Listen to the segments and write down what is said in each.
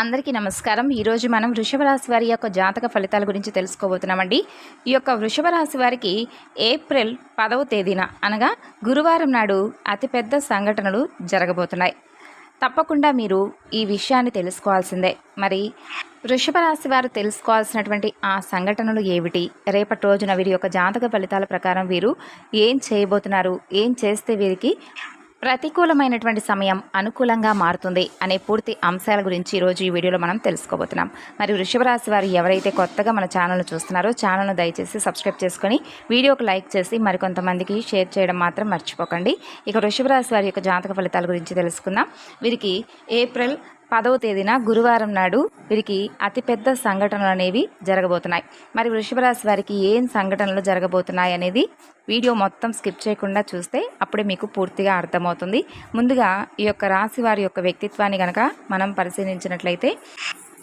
అందరికీ నమస్కారం. ఈరోజు మనం వృషభ రాశి వారి యొక్క జాతక ఫలితాల గురించి తెలుసుకోబోతున్నామండి. ఈ యొక్క వృషభ రాశి వారికి ఏప్రిల్ పదవ తేదీన అనగా గురువారం నాడు అతిపెద్ద సంఘటనలు జరగబోతున్నాయి. తప్పకుండా మీరు ఈ విషయాన్ని తెలుసుకోవాల్సిందే. మరి వృషభ రాశి వారు తెలుసుకోవాల్సినటువంటి ఆ సంఘటనలు ఏమిటి? రేపటి రోజున వీరి యొక్క జాతక ఫలితాల ప్రకారం వీరు ఏం చేయబోతున్నారు? ఏం చేస్తే వీరికి ప్రతికూలమైనటువంటి సమయం అనుకూలంగా మారుతుంది అనే పూర్తి అంశాల గురించి ఈరోజు ఈ వీడియోలో మనం తెలుసుకోబోతున్నాం. మరి వృషభ రాశి వారు ఎవరైతే కొత్తగా మన ఛానల్ను చూస్తున్నారో ఛానల్ను దయచేసి సబ్స్క్రైబ్ చేసుకొని వీడియోకి లైక్ చేసి మరికొంతమందికి షేర్ చేయడం మాత్రం మర్చిపోకండి. ఇక వృషభ రాశి వారి యొక్క జాతక ఫలితాల గురించి తెలుసుకుందాం. వీరికి ఏప్రిల్ పదవ తేదీన గురువారం నాడు వీరికి అతిపెద్ద సంఘటనలు అనేవి జరగబోతున్నాయి. మరి వృషభ రాశి వారికి ఏం సంఘటనలు జరగబోతున్నాయి అనేది వీడియో మొత్తం స్కిప్ చేయకుండా చూస్తే అప్పుడే మీకు పూర్తిగా అర్థమవుతుంది. ముందుగా ఈ యొక్క రాశి వారి యొక్క వ్యక్తిత్వాన్ని కనుక మనం పరిశీలించినట్లయితే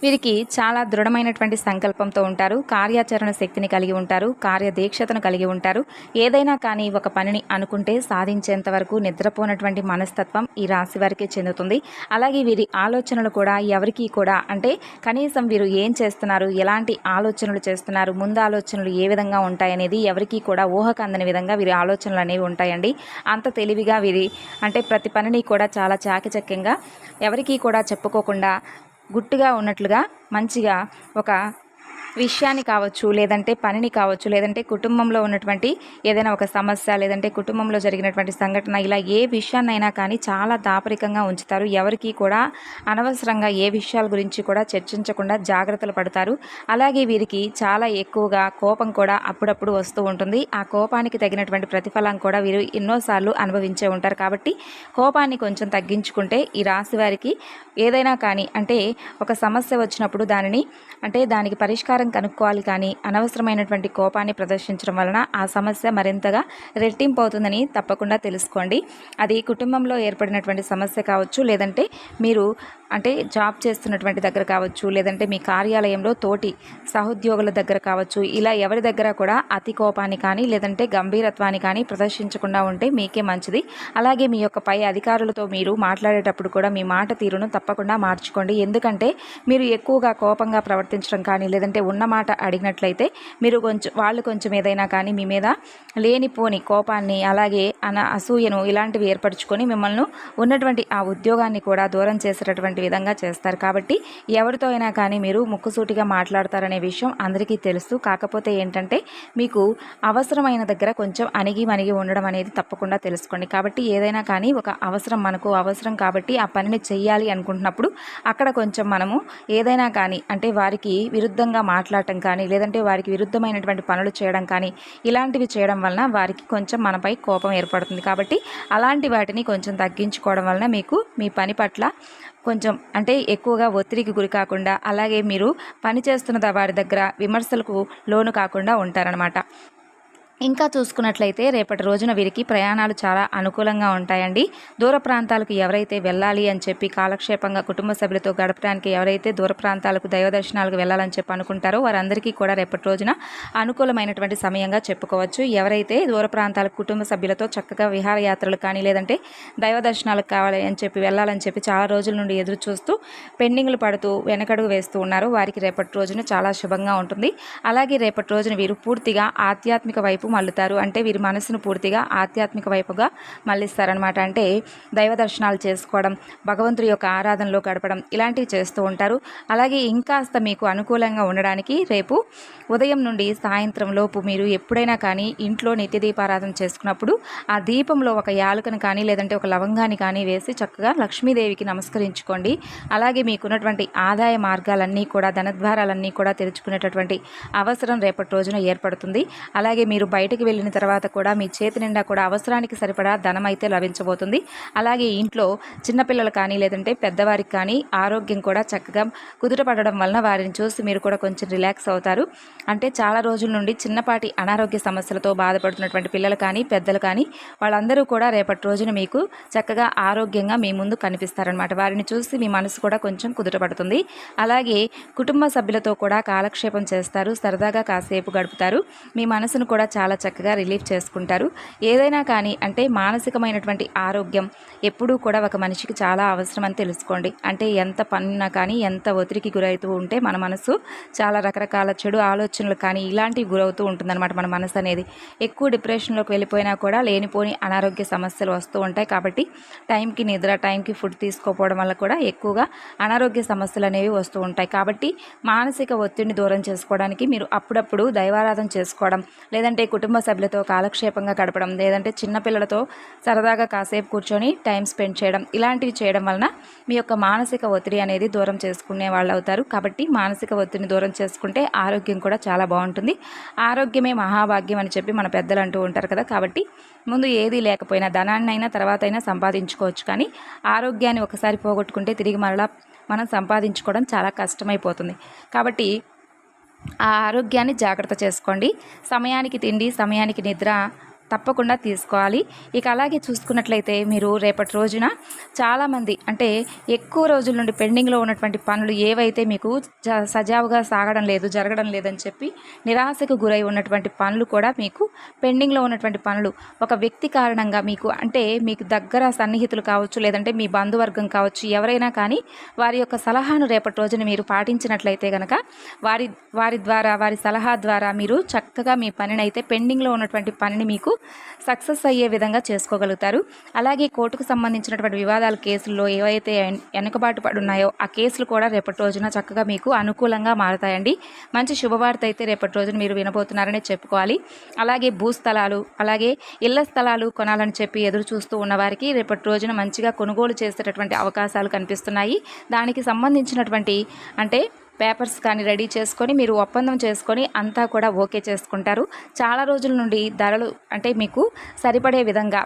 వీరికి చాలా దృఢమైనటువంటి సంకల్పంతో ఉంటారు. కార్యాచరణ శక్తిని కలిగి ఉంటారు. కార్యదీక్షతను కలిగి ఉంటారు. ఏదైనా కానీ ఒక పనిని అనుకుంటే సాధించేంత వరకు నిద్రపోనటువంటి మనస్తత్వం ఈ రాశి వారికి చెందుతుంది. అలాగే వీరి ఆలోచనలు కూడా ఎవరికి కూడా అంటే కనీసం వీరు ఏం చేస్తున్నారు ఎలాంటి ఆలోచనలు చేస్తున్నారు ముందు ఆలోచనలు ఏ విధంగా ఉంటాయనేది ఎవరికి కూడా ఊహకు అందని విధంగా వీరి ఆలోచనలు అనేవి ఉంటాయండి. అంత తెలివిగా వీరి అంటే ప్రతి పనిని కూడా చాలా చాకచక్యంగా ఎవరికీ కూడా చెప్పుకోకుండా గుట్టుగా ఉన్నట్లుగా మంచిగా ఒక విషయాన్ని కావచ్చు లేదంటే పనిని కావచ్చు లేదంటే కుటుంబంలో ఉన్నటువంటి ఏదైనా ఒక సమస్య లేదంటే కుటుంబంలో జరిగినటువంటి సంఘటన ఇలా ఏ విషయాన్నైనా కానీ చాలా దాపరికంగా ఉంచుతారు. ఎవరికి కూడా అనవసరంగా ఏ విషయాల గురించి కూడా చర్చించకుండా జాగ్రత్తలు పడతారు. అలాగే వీరికి చాలా ఎక్కువగా కోపం కూడా అప్పుడప్పుడు వస్తూ ఉంటుంది. ఆ కోపానికి తగినటువంటి ప్రతిఫలం కూడా వీరు ఎన్నోసార్లు అనుభవించే ఉంటారు. కాబట్టి కోపాన్ని కొంచెం తగ్గించుకుంటే ఈ రాశి వారికి ఏదైనా కానీ అంటే ఒక సమస్య వచ్చినప్పుడు దానిని అంటే దానికి పరిష్కారం కనుక్కోవాలి కానీ అనవసరమైనటువంటి కోపాన్ని ప్రదర్శించడం వలన ఆ సమస్య మరింతగా రెట్టింపు అవుతుందని తప్పకుండా తెలుసుకోండి. అది కుటుంబంలో ఏర్పడినటువంటి సమస్య కావచ్చు లేదంటే మీరు అంటే జాబ్ చేస్తున్నటువంటి దగ్గర కావచ్చు లేదంటే మీ కార్యాలయంలో తోటి సహోద్యోగుల దగ్గర కావచ్చు ఇలా ఎవరి దగ్గర కూడా అతి కోపాన్ని కానీ లేదంటే గంభీరత్వాన్ని కానీ ప్రదర్శించకుండా ఉంటే మీకే మంచిది. అలాగే మీ యొక్క పై అధికారులతో మీరు మాట్లాడేటప్పుడు కూడా మీ మాట తీరును తప్పకుండా మార్చుకోండి. ఎందుకంటే మీరు ఎక్కువగా కోపంగా ప్రవర్తించడం కానీ లేదంటే ఉన్న మాట అడిగినట్లయితే మీరు కొంచెం వాళ్ళు కొంచెం ఏదైనా కానీ మీ మీద లేనిపోని కోపాన్ని అలాగే అన అసూయను ఇలాంటివి ఏర్పరచుకొని మిమ్మల్ని ఉన్నటువంటి ఆ ఉద్యోగాన్ని కూడా దూరం చేసేటటువంటి విధంగా చేస్తారు. కాబట్టి ఎవరితో అయినా కానీ మీరు ముక్కుసూటిగా మాట్లాడతారనే విషయం అందరికీ తెలుసు. కాకపోతే ఏంటంటే మీకు అవసరమైన దగ్గర కొంచెం అణిగి మణిగి ఉండడం అనేది తప్పకుండా తెలుసుకోండి. కాబట్టి ఏదైనా కానీ ఒక అవసరం మనకు అవసరం కాబట్టి ఆ పనిని చేయాలి అనుకుంటున్నప్పుడు అక్కడ కొంచెం మనము ఏదైనా కానీ అంటే వారికి విరుద్ధంగా మాట్లాడటం కానీ లేదంటే వారికి విరుద్ధమైనటువంటి పనులు చేయడం కానీ ఇలాంటివి చేయడం వలన వారికి కొంచెం మనపై కోపం ఏర్పడుతుంది. కాబట్టి అలాంటి వాటిని కొంచెం తగ్గించుకోవడం వలన మీకు మీ పని పట్ల కొంచెం అంటే ఎక్కువగా ఒత్తిడికి గురి కాకుండా అలాగే మీరు పని చేస్తున్న వారి దగ్గర విమర్శలకు లోను కాకుండా ఉంటారనమాట ఇంకా చూసుకున్నట్లయితే రేపటి రోజున వీరికి ప్రయాణాలు చాలా అనుకూలంగా ఉంటాయండి. దూర ప్రాంతాలకు ఎవరైతే వెళ్ళాలి అని చెప్పి కాలక్షేపంగా కుటుంబ సభ్యులతో గడపడానికి ఎవరైతే దూర ప్రాంతాలకు దైవ దర్శనాలకు వెళ్ళాలని చెప్పి అనుకుంటారో వారందరికీ కూడా రేపటి రోజున అనుకూలమైనటువంటి సమయంగా చెప్పుకోవచ్చు. ఎవరైతే దూర ప్రాంతాలకు కుటుంబ సభ్యులతో చక్కగా విహారయాత్రలు కానీ లేదంటే దైవ దర్శనాలకు కావాలి అని చెప్పి వెళ్ళాలని చెప్పి చాలా రోజుల నుండి ఎదురు చూస్తూ పెండింగ్లు పడుతూ వెనకడుగు వేస్తూ ఉన్నారు. వారికి రేపటి రోజున చాలా శుభంగా ఉంటుంది. అలాగే రేపటి రోజున వీరు పూర్తిగా ఆధ్యాత్మిక వైపు మళ్ళుతారు అంటే వీరి మనసును పూర్తిగా ఆధ్యాత్మిక వైపుగా మళ్ళిస్తారనమాట అంటే దైవ దర్శనాలు చేసుకోవడం భగవంతుడి యొక్క ఆరాధనలో గడపడం ఇలాంటివి చేస్తూ ఉంటారు. అలాగే ఇంకాస్త మీకు అనుకూలంగా ఉండడానికి రేపు ఉదయం నుండి సాయంత్రం లోపు మీరు ఎప్పుడైనా కానీ ఇంట్లో నిత్య దీపారాధన చేసుకున్నప్పుడు ఆ దీపంలో ఒక యాలకను కానీ లేదంటే ఒక లవంగాన్ని కానీ వేసి చక్కగా లక్ష్మీదేవికి నమస్కరించుకోండి. అలాగే మీకున్నటువంటి ఆదాయ మార్గాలన్నీ కూడా ధనద్వారాలన్నీ కూడా తెరుచుకునేటటువంటి అవసరం రేపటి రోజున ఏర్పడుతుంది. అలాగే మీరు బయటకు వెళ్ళిన తర్వాత కూడా మీ చేతి నిండా కూడా అవసరానికి సరిపడా ధనం అయితే లభించబోతుంది. అలాగే ఇంట్లో చిన్నపిల్లలు కానీ లేదంటే పెద్దవారికి కానీ ఆరోగ్యం కూడా చక్కగా కుదుటపడడం వలన వారిని చూసి మీరు కూడా కొంచెం రిలాక్స్ అవుతారు. అంటే చాలా రోజుల నుండి చిన్నపాటి అనారోగ్య సమస్యలతో బాధపడుతున్నటువంటి పిల్లలు కానీ పెద్దలు కానీ వాళ్ళందరూ కూడా రేపటి రోజున మీకు చక్కగా ఆరోగ్యంగా మీ ముందు కనిపిస్తారనమాట వారిని చూసి మీ మనసు కూడా కొంచెం కుదుటపడుతుంది అలాగే కుటుంబ సభ్యులతో కూడా కాలక్షేపం చేస్తారు. సరదాగా కాసేపు గడుపుతారు. మీ మనసును కూడా చాలా చక్కగా రిలీఫ్ చేసుకుంటారు. ఏదైనా కానీ అంటే మానసికమైనటువంటి ఆరోగ్యం ఎప్పుడూ కూడా ఒక మనిషికి చాలా అవసరం అని తెలుసుకోండి. అంటే ఎంత పనున్నా కానీ ఎంత ఒత్తిడికి గురవుతూ ఉంటే మన మనసు చాలా రకరకాల చెడు ఆలోచనలు కానీ ఇలాంటివి గురవుతూ ఉంటుందన్నమాట మన మనసు అనేది. ఎక్కువ డిప్రెషన్లోకి వెళ్ళిపోయినా కూడా లేనిపోని అనారోగ్య సమస్యలు వస్తూ ఉంటాయి. కాబట్టి టైంకి నిద్ర టైంకి ఫుడ్ తీసుకోకపోవడం వల్ల కూడా ఎక్కువగా అనారోగ్య సమస్యలు అనేవి వస్తూ ఉంటాయి. కాబట్టి మానసిక ఒత్తిడిని దూరం చేసుకోవడానికి మీరు అప్పుడప్పుడు దైవారాధన చేసుకోవడం లేదంటే కుటుంబ సభ్యులతో కాలక్షేపంగా గడపడం లేదంటే చిన్నపిల్లలతో సరదాగా కాసేపు కూర్చొని టైం స్పెండ్ చేయడం ఇలాంటివి చేయడం వలన మీ యొక్క మానసిక ఒత్తిడి అనేది దూరం చేసుకునే వాళ్ళు అవుతారు. కాబట్టి మానసిక ఒత్తిడిని దూరం చేసుకుంటే ఆరోగ్యం కూడా చాలా బాగుంటుంది. ఆరోగ్యమే మహాభాగ్యం అని చెప్పి మన పెద్దలు అంటూ ఉంటారు కదా. కాబట్టి ముందు ఏది లేకపోయినా ధనాన్ని అయినా తర్వాత అయినా సంపాదించుకోవచ్చు. కానీ ఆరోగ్యాన్ని ఒకసారి పోగొట్టుకుంటే తిరిగి మరలా మనం సంపాదించుకోవడం చాలా కష్టమైపోతుంది. కాబట్టి ఆ ఆరోగ్యాన్ని జాగ్రత్త చేసుకోండి. సమయానికి తిండి సమయానికి నిద్ర తప్పకుండా తీసుకోవాలి. ఇక అలాగే చూసుకున్నట్లయితే మీరు రేపటి రోజున చాలామంది అంటే ఎక్కువ రోజుల నుండి పెండింగ్లో ఉన్నటువంటి పనులు ఏవైతే మీకు సజావుగా సాగడం లేదు జరగడం లేదని చెప్పి నిరాశకు గురై ఉన్నటువంటి పనులు కూడా మీకు పెండింగ్లో ఉన్నటువంటి పనులు ఒక వ్యక్తి కారణంగా మీకు అంటే మీకు దగ్గర సన్నిహితులు కావచ్చు లేదంటే మీ బంధువర్గం కావచ్చు ఎవరైనా కానీ వారి యొక్క సలహాను రేపటి రోజున మీరు పాటించినట్లయితే కనుక వారి వారి ద్వారా వారి సలహా ద్వారా మీరు చక్కగా మీ పనిని అయితే పెండింగ్లో ఉన్నటువంటి పనిని మీకు సక్సెస్ అయ్యే విధంగా చేసుకోగలుగుతారు. అలాగే కోర్టుకు సంబంధించినటువంటి వివాదాల కేసుల్లో ఏవైతే వెనుకబాటు పడున్నాయో ఆ కేసులు కూడా రేపటి రోజున చక్కగా మీకు అనుకూలంగా మారతాయండి. మంచి శుభవార్త అయితే రేపటి రోజున మీరు వినబోతున్నారనే చెప్పుకోవాలి. అలాగే భూస్థలాలు అలాగే ఇళ్ళ స్థలాలు కొనాలని చెప్పి ఎదురు చూస్తూ ఉన్నవారికి రేపటి రోజున మంచిగా కొనుగోలు చేసేటటువంటి అవకాశాలు కనిపిస్తున్నాయి. దానికి సంబంధించినటువంటి అంటే పేపర్స్ కానీ రెడీ చేసుకొని మీరు ఒప్పందం చేసుకొని అంతా కూడా ఓకే చేసుకుంటారు. చాలా రోజుల నుండి ధరలు అంటే మీకు సరిపడే విధంగా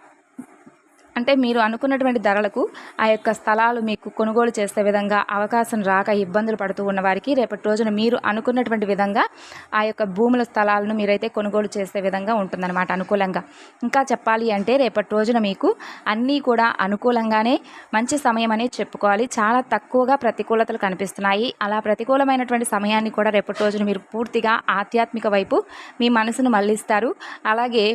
అంటే మీరు అనుకున్నటువంటి ధరలకు ఆ యొక్క స్థలాలు మీకు కొనుగోలు చేసే విధంగా అవకాశం రాక ఇబ్బందులు పడుతూ ఉన్న వారికి రేపటి రోజున మీరు అనుకున్నటువంటి విధంగా ఆ యొక్క భూముల స్థలాలను మీరైతే కొనుగోలు చేసే విధంగా ఉంటుందన్నమాట అనుకూలంగా. ఇంకా చెప్పాలి అంటే రేపటి రోజున మీకు అన్నీ కూడా అనుకూలంగానే మంచి సమయం అనేది చెప్పుకోవాలి. చాలా తక్కువగా ప్రతికూలతలు కనిపిస్తున్నాయి. అలా ప్రతికూలమైనటువంటి సమయాన్ని కూడా రేపటి రోజున మీరు పూర్తిగా ఆధ్యాత్మిక వైపు మీ మనసును మళ్ళిస్తారు. అలాగే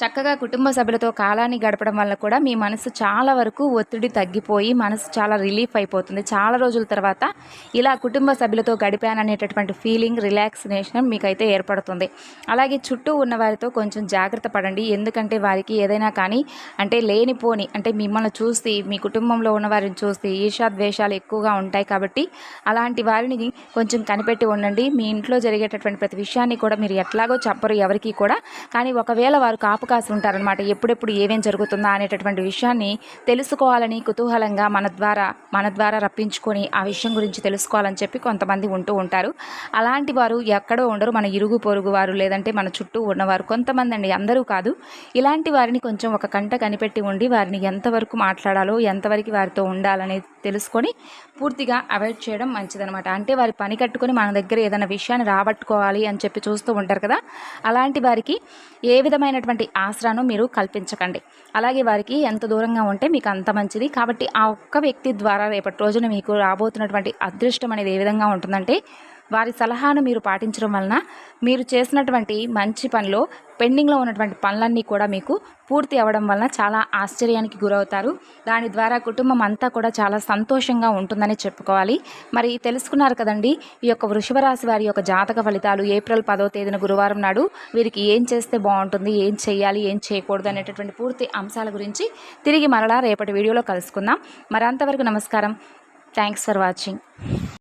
చక్కగా కుటుంబ సభ్యులతో కాలాన్ని గడపడం వల్ల కూడా మీ మనసు చాలా వరకు ఒత్తిడి తగ్గిపోయి మనసు చాలా రిలీఫ్ అయిపోతుంది. చాలా రోజుల తర్వాత ఇలా కుటుంబ సభ్యులతో గడిపాననేటటువంటి ఫీలింగ్ రిలాక్సినేషన్ మీకైతే ఏర్పడుతుంది. అలాగే చుట్టూ ఉన్న వారితో కొంచెం జాగ్రత్త పడండి. ఎందుకంటే వారికి ఏదైనా కానీ అంటే లేనిపోని అంటే మిమ్మల్ని చూసి మీ కుటుంబంలో ఉన్న వారిని చూసి ఈర్షాద్వేషాలు ఎక్కువగా ఉంటాయి కాబట్టి అలాంటి వారిని కొంచెం కనిపెట్టి ఉండండి. మీ ఇంట్లో జరిగేటటువంటి ప్రతి విషయాన్ని కూడా మీరు ఎట్లాగో చెప్పరు ఎవరికి కూడా. కానీ ఒకవేళ వారు కాపు కాసి ఉంటారనమాట ఎప్పుడెప్పుడు ఏమేం జరుగుతుందా అనేటటువంటి విషయాన్ని తెలుసుకోవాలని కుతూహలంగా మన ద్వారా మన ద్వారా రప్పించుకొని ఆ విషయం గురించి తెలుసుకోవాలని చెప్పి కొంతమంది ఉంటూ ఉంటారు. అలాంటి వారు ఎక్కడో ఉండరు. మన ఇరుగు పొరుగు వారు లేదంటే మన చుట్టూ ఉన్నవారు కొంతమంది అండి. అందరూ కాదు. ఇలాంటి వారిని కొంచెం ఒక కంట కనిపెట్టి ఉండి వారిని ఎంతవరకు మాట్లాడాలో ఎంతవరకు వారితో ఉండాలనేది తెలుసుకొని పూర్తిగా అవాయిడ్ చేయడం మంచిదనమాట అంటే వారి పని కట్టుకొని మన దగ్గర ఏదైనా విషయాన్ని రాబట్టుకోవాలి అని చెప్పి చూస్తూ ఉంటారు కదా. అలాంటి వారికి ఏ విధమైనటువంటి ఆసరాను మీరు కల్పించకండి. అలాగే వారికి ఎంత దూరంగా ఉంటే మీకు అంత మంచిది. కాబట్టి ఆ ఒక్క వ్యక్తి ద్వారా రేపటి రోజున మీకు రాబోతున్నటువంటి అదృష్టం అనేది ఏ విధంగా ఉంటుందంటే వారి సలహాను మీరు పాటించడం వలన మీరు చేసినటువంటి మంచి పనిలో పెండింగ్లో ఉన్నటువంటి పనులన్నీ కూడా మీకు పూర్తి అవ్వడం వలన చాలా ఆశ్చర్యానికి గురవుతారు. దాని ద్వారా కుటుంబం అంతా కూడా చాలా సంతోషంగా ఉంటుందని చెప్పుకోవాలి. మరి తెలుసుకున్నారు కదండి ఈ యొక్క వృషభరాశి వారి యొక్క జాతక ఫలితాలు ఏప్రిల్ పదో తేదీన గురువారం నాడు వీరికి ఏం చేస్తే బాగుంటుంది ఏం చేయాలి ఏం చేయకూడదు అనేటటువంటి పూర్తి అంశాల గురించి తిరిగి మరలా రేపటి వీడియోలో కలుసుకుందాం. మరి అంతవరకు నమస్కారం. Thanks for watching